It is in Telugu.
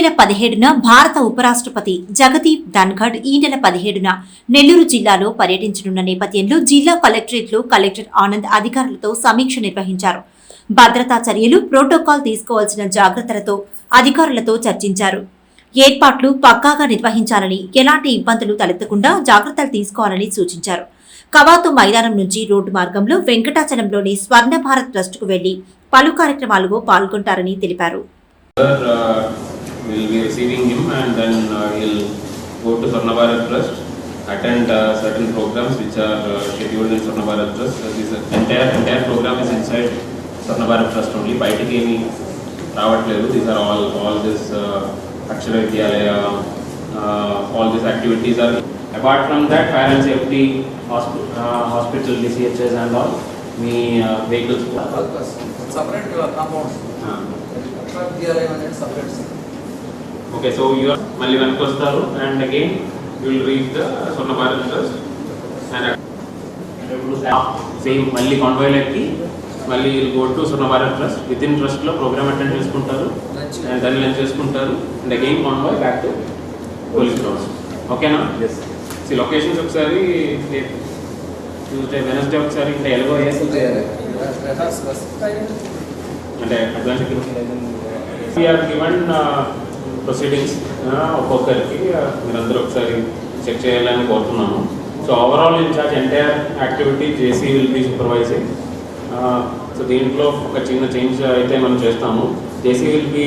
నెల పదిహేడున భారత ఉపరాష్ట్రపతి జగదీప్ ధన్ఘడ్ ఈ నెల పదిహేడున నెల్లూరు జిల్లాలో పర్యటించనున్న నేపథ్యంలో జిల్లా కలెక్టరేట్లో కలెక్టర్ ఆనంద్ అధికారులతో సమీక్ష నిర్వహించారు. భద్రతా చర్యలు ప్రోటోకాల్ తీసుకోవాల్సిన జాగ్రత్తలతో అధికారులతో చర్చించారు. ఏర్పాట్లు పక్కాగా నిర్వహించాలని ఎలాంటి ఇబ్బందులు తలెత్తకుండా జాగ్రత్తలు తీసుకోవాలని సూచించారు. కవాతు మైదానం నుంచి రోడ్డు మార్గంలో వెంకటాచలంలోని స్వర్ణ భారత్ ట్రస్టుకు వెళ్ళి పలు కార్యక్రమాల్లో పాల్గొంటారని తెలిపారు. Sir, uh, we'll be receiving him and then uh, he'll go to Swarna Bharat Trust, attend uh, certain programs which are uh, scheduled in Swarna Bharat Trust. Uh, This uh, entire, entire program is inside Swarna Bharat Trust only. బయటికి ఏమి రావట్లేదు. These are all, all this uh, Akshara Vidyalaya, uh, all these activities are. Apart from that, fire and safety, hosp- uh, hospital, DCHS and all, me uh, vehicles. Purpose separate compounds విద్యాలయం అనేది సపరేట్ Okay so you మళ్ళీ వెనక్కి వస్తారు. And again you will reach the Swarna Bharat trust and same మళ్ళీ కాన్వాయ్ ఎక్కి మళ్ళీ go to Swarna Bharat trust with in ట్రస్ట్లో programme attend చేసుకుంటారు. అండ్ దాన్ని లంచ్ చేసుకుంటారు. And again convoy back to police grounds ఓకేనా ఈ లొకేషన్స్ ఒకసారి ట్యూస్డే వెనస్డే ఒకసారి అంటే ఎలాగో అంటే అడ్వాన్స్ వీఆర్ గివన్ ప్రొసీడింగ్స్ ఒక్కొక్కరికి మీరందరూ ఒకసారి చెక్ చేయాలని కోరుతున్నాను. So overall incharge entire activity JC will be supervising so దీంట్లో ఒక చిన్న చేంజ్ అయితే మనం చేస్తాము. జేసీ విల్ బీ